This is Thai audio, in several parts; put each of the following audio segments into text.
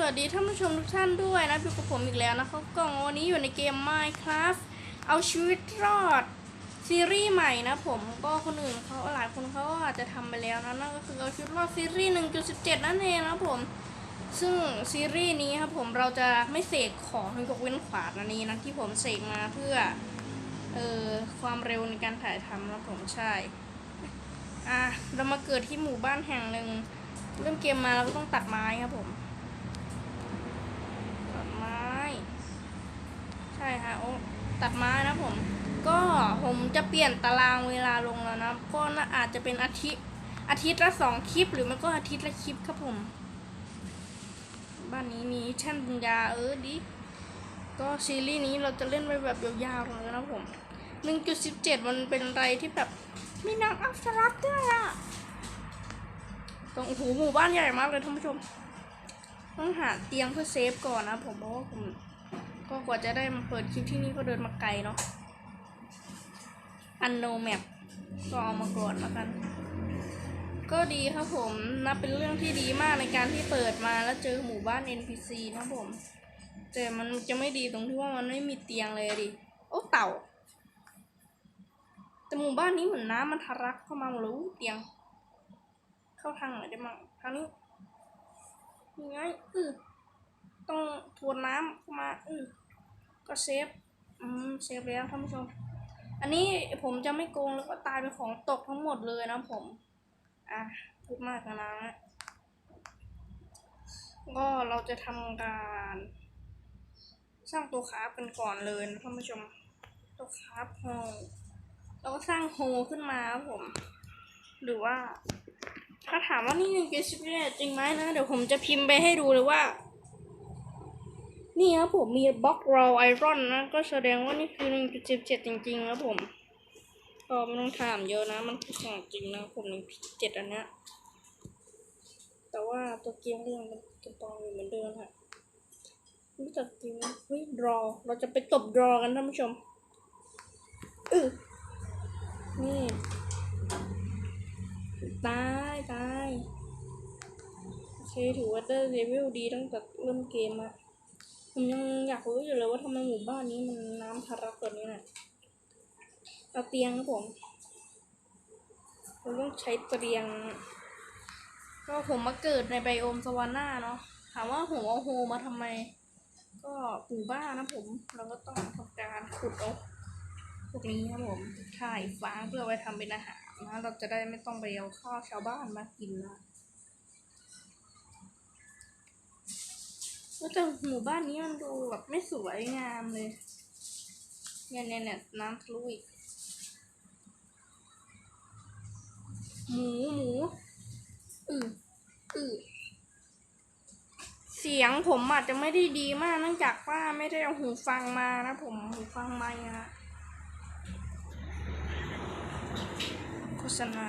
สวัสดีท่านผู้ชมทุกท่านด้วยนะอยู่กับผมอีกแล้วนะครับกล่องวันนี้อยู่ในเกม Minecraft เอาชีวิตรอดซีรีส์ใหม่นะผมก็คนอื่นเขาหลายคนเขาก็อาจจะทำไปแล้วนะนั่นก็คือเอาชีวิตรอดซีรีส์1.17 นั่นเองนะผม ซึ่งซีรีส์นี้ครับผมเราจะไม่เสกของยกเว้นขวานอันนี้นะที่ผมเสกมาเพื่อเอ่อความเร็วในการถ่ายทำนะผมใช่อะเรามาเกิดที่หมู่บ้านแห่งหนึ่งเริ่มเกมมาเราก็ต้องตัดไม้ครับผม ตัดไม้ ใช่ค่ะโอ้ตัดไม้นะผม ก็ผมจะเปลี่ยนตารางเวลาลงแล้วนะก็น่าอาจจะเป็นอาทิตย์อาทิตย์ละสองคลิป หรือไม่ก็อาทิตย์ละคลิปครับผม บ้านนี้มีแท่นบุญญาเออดิก็ซีรีส์นี้เราจะเล่นไปแบบยาวๆเลยนะผม 1.17 มันเป็นอะไรที่แบบมีนางอัปสรัตด้วยอะตรงโอ้โหหมู่บ้านใหญ่มากเลยท่านผู้ชม ต้องหาเตียงเพื่อเซฟก่อนนะผมเพราะว่าผม ก็กว่าจะได้มาเปิดคลิปที่นี่ก็เดินมาไกลเนาะอันโนแมปก็เอามาก่อนแล้วกัน ก็ดีครับผมนับเป็นเรื่องที่ดีมากในการที่เปิดมาแล้วเจอหมู่บ้าน NPC นะผม แต่มันจะไม่ดีตรงที่ว่ามันไม่มีเตียงเลยดิ โอ้เต่า แต่หมู่บ้านนี้เหมือนน้ำมันทะลักเข้ามาหมดเลยอู้เตียง เข้าทางไหนได้มั่งทางนี้ยังไงอือ ต้องทวนน้ำเข้ามาอือก็เซฟ อืม เซฟแล้วท่านผู้ชม อันนี้ผมจะไม่โกงแล้วก็ตายเป็นของตกทั้งหมดเลยนะผม อะพูดมากนะ ก็เราจะทำการสร้างตัวคราฟกันก่อนเลยนะท่านผู้ชม ตัวคราฟโฮเราก็สร้างโฮขึ้นมาครับผม หรือว่า ถ้าถามว่านี่หนึ่งเกสิบเนี่ยจริงไหมนะ เดี๋ยวผมจะพิมพ์ไปให้ดูเลยว่า นี่ครับผมมีบล็อกรอไอรอนนะ ก็แสดงว่านี่คือหนึ่งจุดเจ็ดจริงๆครับผมก็ไม่ต้องถามเยอะนะ มันคือของจริงนะผมหนึ่งเจ็ดอันเนี้ยแต่ว่าตัวเกมก็ยังเป็นตัวตองอยู่เหมือนเดิมค่ะรู้จักจริงเฮ้ยรอ เราจะไปตบรอกันท่านผู้ชมอือนี่ตายตายโอเคถือว่าได้เลเวลดีตั้งแต่เริ่มเกมอะ ผมยังอยากรู้อยู่เลยว่าทำไมหมู่บ้านนี้มันน้ำทะลักแบบนี้น่ะเอาเตียงครับผม ผมต้องใช้เตียง ก็ผมมาเกิดในไบโอมสวาน่าเนาะ ถามว่าผมเอาโฮมาทำไม ก็ปลูกบ้านนะผม เราก็ต้องทำการขุดเอาพวกนี้ครับผมถ่ายฟางเพื่อไว้ทำเป็นอาหารนะ เราจะได้ไม่ต้องไปเอาข้าวชาวบ้านมากินนะ ก็แต่หมู่บ้านนี้มันดูแบบไม่สวยงามเลย เนี่ยเนี่ยเนี่ยน้ำทะลุอีก หมูหมูอืออือเสียงผมอาจจะไม่ได้ดีมากเนื่องจากว่าไม่ได้เอาหูฟังมานะ ผมหูฟังไม่นะโฆษณา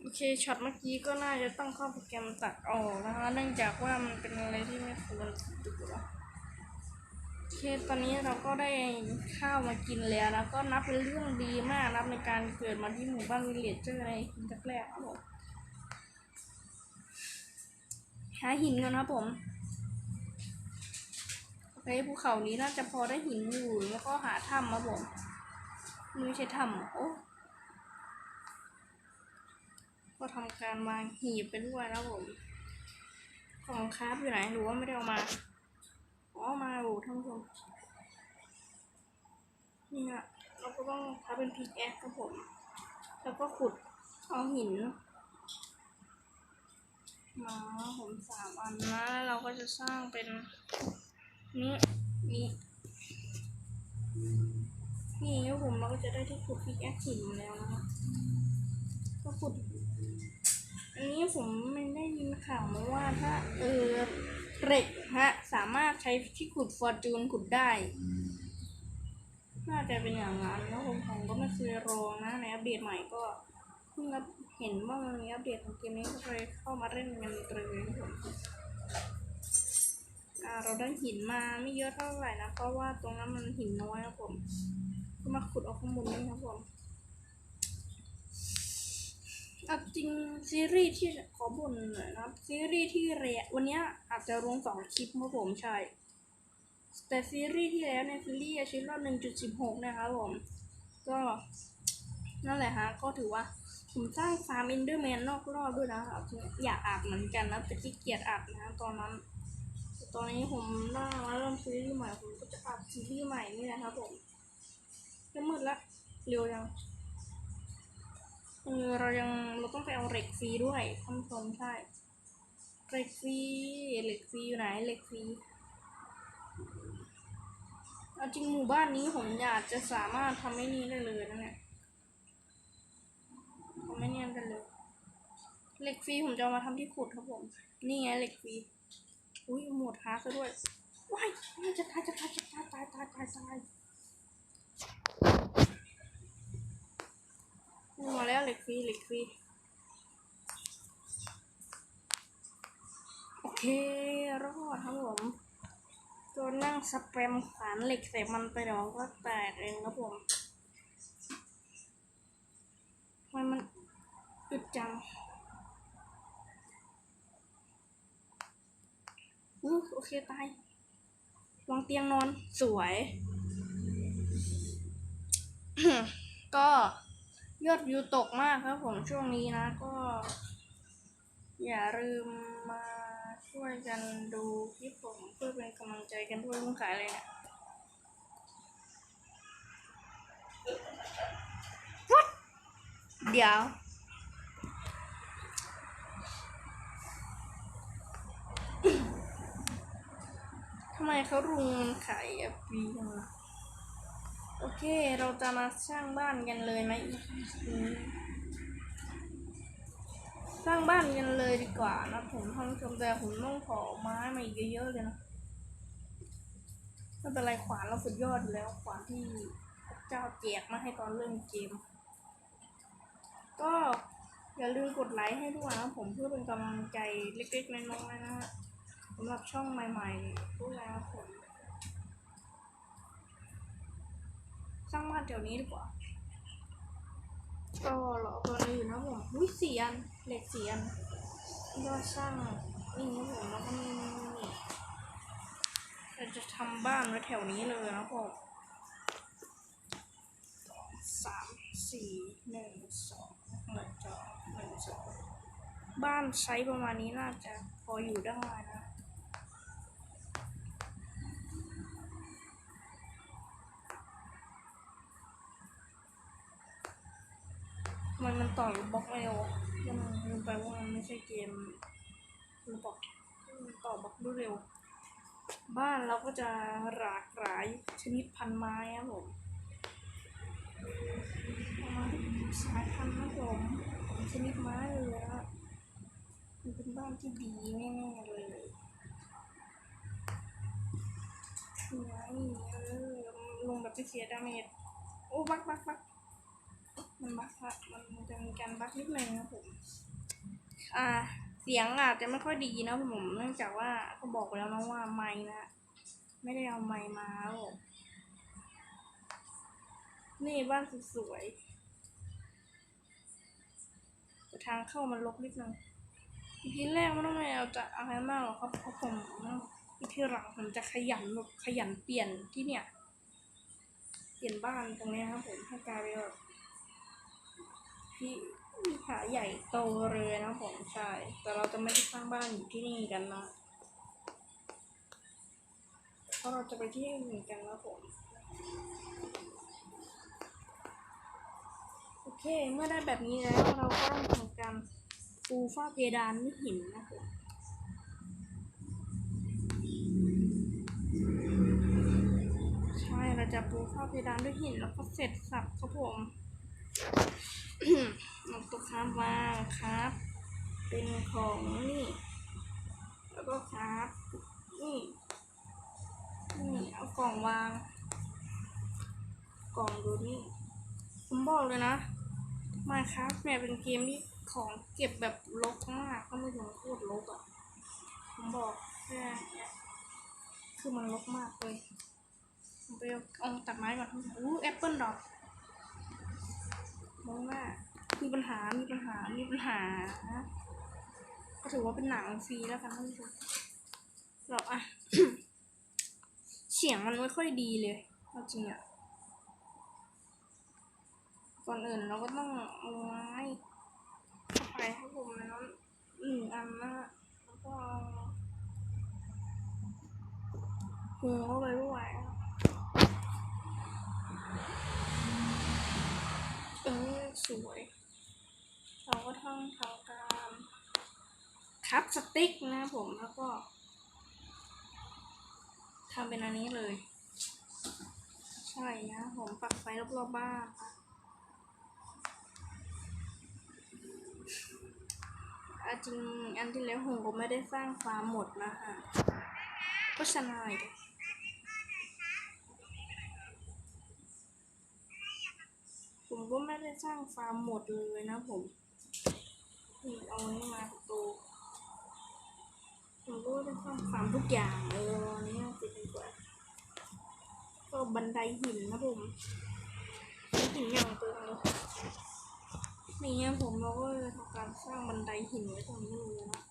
โอ เคช็อตเมื่อกี้ก็น่าจะต้องเข้าโปรแกรมตัดออกนะคะ เนื่องจากว่ามันเป็นอะไรที่ไม่ควรดูแล้วโอเคตอนนี้เราก็ได้ข้าวมากินแล้วแล้วก็นับเป็นเรื่องดีมากนับในการเกิดมาที่หมู่บ้านวิลเลจเจอร์ในแรกๆครับผมหาหินกันครับผมในภูเขานี้น่าจะพอได้หินอยู่แล้วก็หาถ้ำมาผมไม่ใช่ถ้ำโอ้ ก็ทำการวางหีบไปด้วยนะผมของคราฟอยู่ไหนหรือว่าไม่ได้เอามาอ๋อมาโอ้ท่านผู้ชมนี่ฮะเราก็ต้องทำเป็นพิกแอคครับผม แล้วก็ขุดเอาหินมาผมสามอันนะแล้วเราก็จะสร้างเป็นนี่นี่นี่ครับผมเราก็จะได้ที่ขุดพิกแอคหินแล้วนะก็ขุด ผมไม่ได้ยินข่าวมาว่าถ้าเออเหล็กฮะ สามารถใช้ที่ขุดฟอร์จูนขุดได้ น่าจะเป็นอย่างนั้นแล้วผมผมก็ไม่เคยลองนะในอัปเดตใหม่ก็เพิ่งเห็นว่ามันมีอัปเดตของเกมนี้ก็เลยเข้ามาเล่นกันเลยครับผมอ่าเราได้หินมาไม่เยอะเท่าไหร่นะเพราะว่าตรงนั้นมันหินน้อยครับผม ก็มาขุดเอาข้างบนนี่ครับผม อาจริงซีรีส์ที่ขอบ่นหน่อยนะครับซีรีส์ที่เรียวันนี้อาจจะลงสองคลิปครับผมใช่ แต่ซีรีส์ที่แล้วในซีรีส์ชีพรอบหนึ่งจุดสิบหกนะครับผม ก็นั่นแหละฮะก็ถือว่า ผมสร้างฟาร์มอินเดอร์แมนนอกรอบด้วยนะครับอยากอาบเหมือนกันนะแต่ขี้เกียจอาบนะตอนนั้น ตอนนี้ผมน่ามาเริ่มซีรีส์ใหม่ผมก็จะอาบซีรีส์ใหม่นี่แหละครับผมจะมืดละเร็วยัง เออเรายังเราต้องไปเอาเหล็กฟรีด้วยท่านผู้ชมใช่เหล็กฟรีเหล็กฟรีอยู่ไหนเหล็กฟรีเอาจริงหมู่บ้านนี้ผมอยากจะสามารถทำให้นี่ได้เลยนะเนี่ยทำให้เนี่ยได้เลยเหล็กฟรีผมจะมาทำที่ขุดครับผม นี่ไงเหล็กฟรีอุ้ยหมดฮาร์ดซะด้วยว้ายจะตายจะตายจะตายตายตายตายตาย มาแล้วเหล็กฟรีเหล็กฟรีโอเครอดครับผมตัวนั่งสแปมขวานเหล็กใส่มันไปเดี๋ยวก็แตกเองครับผมทำไมมันอึดจังอู้โอเคตายวางเตียงนอนสวย ก็ ยอดวิวตกมากครับผมช่วงนี้นะก็ อย่าลืมมาช่วยกันดูคลิปผมเพื่อเป็นกำลังใจกันด้วยมึงขายอะไรเนี่ย What เดี๋ยวทำไมเขารุงมันขายอะปีจังอะ โอเค เราจะมาสร้างบ้านกันเลยไหมสร้างบ้านกันเลยดีกว่านะผมท่านผู้ชมแต่ผมต้องขอไม้มาอีกเยอะๆเลยนะไม่เป็นไรขวานเราสุดยอดอยู่แล้วขวานที่เจ้าแจกมาให้ตอนเริ่มเกม ก็อย่าลืมกดไลค์ให้ด้วยนะผมเพื่อเป็นกำลังใจเล็กๆน้อยๆนะฮะสำหรับช่องใหม่ๆด้วยนะผม สร้างบ้านแถวนี้ดีกว่าก็หล่อตัวนี้อยู่นะผมวิเสียนเหล็กเสียนก็สร้างนี่นะผมแล้วก็มีนี่เราจะทำบ้านไว้แถวนี้เลยนะผมสองสามสี่หนึ่งสองหนึ่งสองหนึ่งสองบ้านไซส์ประมาณนี้น่าจะพออยู่ได้นะ ทำไมันมัน ต่อบล็อกเร็วมันลืมไปว่ามันไม่ใช่เกมระบอกต่อบล็อกด้วยเร็ว บ้านเราก็จะหลากหลายชนิดพันไม้ครับผมประมาณสายพันธุ์นะผมของชนิดไม้เลยนะมันเป็นบ้านที่ดีแน่ๆเลยไงเออลงแบบไม่เสียดาเมจโอ้บักบักบัก มันบักอะมันจะมีการบักนิดนึงนะผมอ่าเสียงอาจจะไม่ค่อยดีนะผมเนื่องจากว่าก็บอกไปแล้วนะว่าไม้นะไม่ได้เอาไม้มาผมนี่บ้านสวยๆแต่ทางเข้ามันลกนิดนึงอีพีแรกไม่ต้องไปเอาจะอะไรมากหรอกครับเพราะผมอีพีหลังผมจะขยันแบบขยันเปลี่ยนที่เนี่ย เปลี่ยนบ้านตรงนี้ครับผมให้กลายเป็นแบบ ที่ขาใหญ่โตเลยนะผมใช่ แต่เราจะไม่ได้สร้างบ้านอยู่ที่นี่กันนะเพราะเราจะไปที่อื่นกันนะผมโอเค เมื่อได้แบบนี้แล้วเราก็ต้องทำการปูฝ้าเพดานด้วยหินนะผมใช่เราจะปูฝ้าเพดานด้วยหินแล้วก็เสร็จสับครับผม เอาตัวค้ามวางครับ เป็นของนี่ แล้วก็ครับ นี่นี่เอากล่องวาง กล่องดูนี่ผมบอกเลยนะมาครับเนี่ยเป็นเกมที่ของเก็บแบบลกมากก็ไม่ถึงโคตรลกอะผมบอกแค่เนี้ยคือมันลกมากเลยไปเอาเอาตัดไม้ก่อนอู้แอปเปิลดอก มองหน้ามีปัญหา มีปัญหา มีปัญหา ก็ถือว่าเป็นหนังฟรีแล้วกันท่านผู้ชมเราอะเสียงมันไม่ค่อยดีเลยเอาจริงอะก่อนอื่นเราก็ต้องเอาไม้เข้าไปครับผมแล้วหนึ่งอันนะแล้วก็เอาหูเข้าไปด้วยเออ สวย เราก็ต้องทำการคับสติ๊กนะผมแล้วก็ทำเป็นอันนี้เลย ใช่นะผมปักไฟรอบๆบ้านอาจริงอันที่แล้วผมก็ไม่ได้สร้างฟาร์มหมดนะคะก็ชนะอีกผ ก็ไม่ได้สร้างฟาร์มหมดเลยนะผมเอาอันนี้มาประตูผมก็ได้สร้างฟาร์มทุกอย่างเลยอันนี้ติดดีกว่า ก็บันไดหินนะผมหินอย่างเติมเลยนี่เนี่ผมเราก็จะทำการสร้างบันไดหินไว้ตรงนี้เลยนะ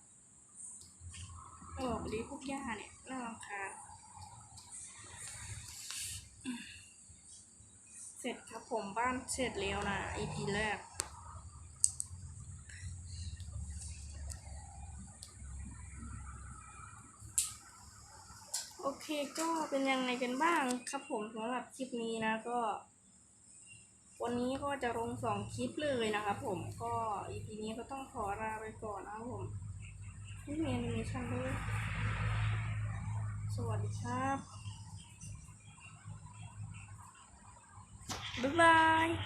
ออกดีพวกหญ้าเนี่ยน่ารำคาญเส ร็จครับผมบ้านเสร็จแล้วนะ EP แรก โอเคก็เป็นยังไงกันบ้างครับผมสำหรับคลิปนี้นะก็ วันนี้ก็จะลงสองคลิปเลยนะครับผมก็ EP นี้ก็ต้องขอลาไปก่อนนะครับผมไม่มีแอนิเมชันด้วยสวัสดีครับ Bye-bye.